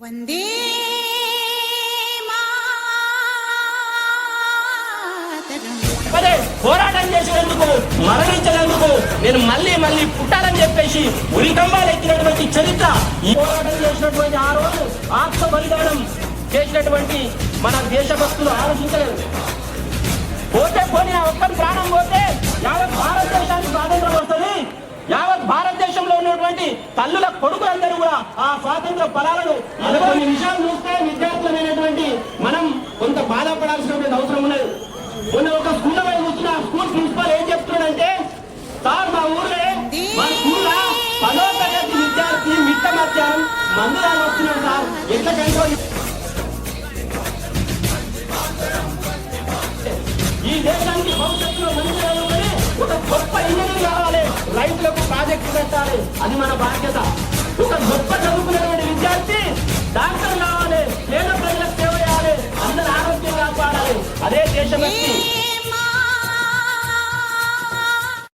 వందే పోరాటం చేసినందుకు మరణించినందుకు నేను మళ్ళీ మళ్ళీ పుట్టాలని చెప్పేసి ఉరికంబాలు ఎక్కినటువంటి చరిత్ర ఈ పోరాటం చేసినటువంటి ఆ రోజు ఆత్మ బలిదానం చేసినటువంటి మన దేశభక్తులు ఆలోచించలేదు. ఉన్నటువంటి తల్లుల కొడుకులందరూ కూడా ఆ స్వాతంత్ర ఫలాలను అలా కొన్ని విషయాలు చూస్తే విద్యార్థులమైనటువంటి మనం కొంత బాధపడాల్సినటువంటి అవసరం ఉన్నది. మొన్న ఒక స్కూల్లో పోయి వచ్చిన ఆ స్కూల్ ప్రిన్సిపల్ ఏం చెప్తున్నాడంటే సార్ మా ఊర్లో మా స్కూల్లో పదో తరగతి విద్యార్థి మిట్ట మధ్యాహ్నం మందు దాని వస్తున్నాడు సార్. ఎట్లా కంట్రోల్ ఈ దేశానికి భవిష్యత్తులో మంచి ఒక గొప్ప ఇంజనీర్ అది మన బాధ్యత. ఒక గొప్ప చదువుకునేటువంటి విద్యార్థి డాక్టర్ కావాలి పేద ప్రజలకు సేవ చేయాలి అందరి ఆరోగ్యం కాపాడాలి. అదే దేశభక్తి.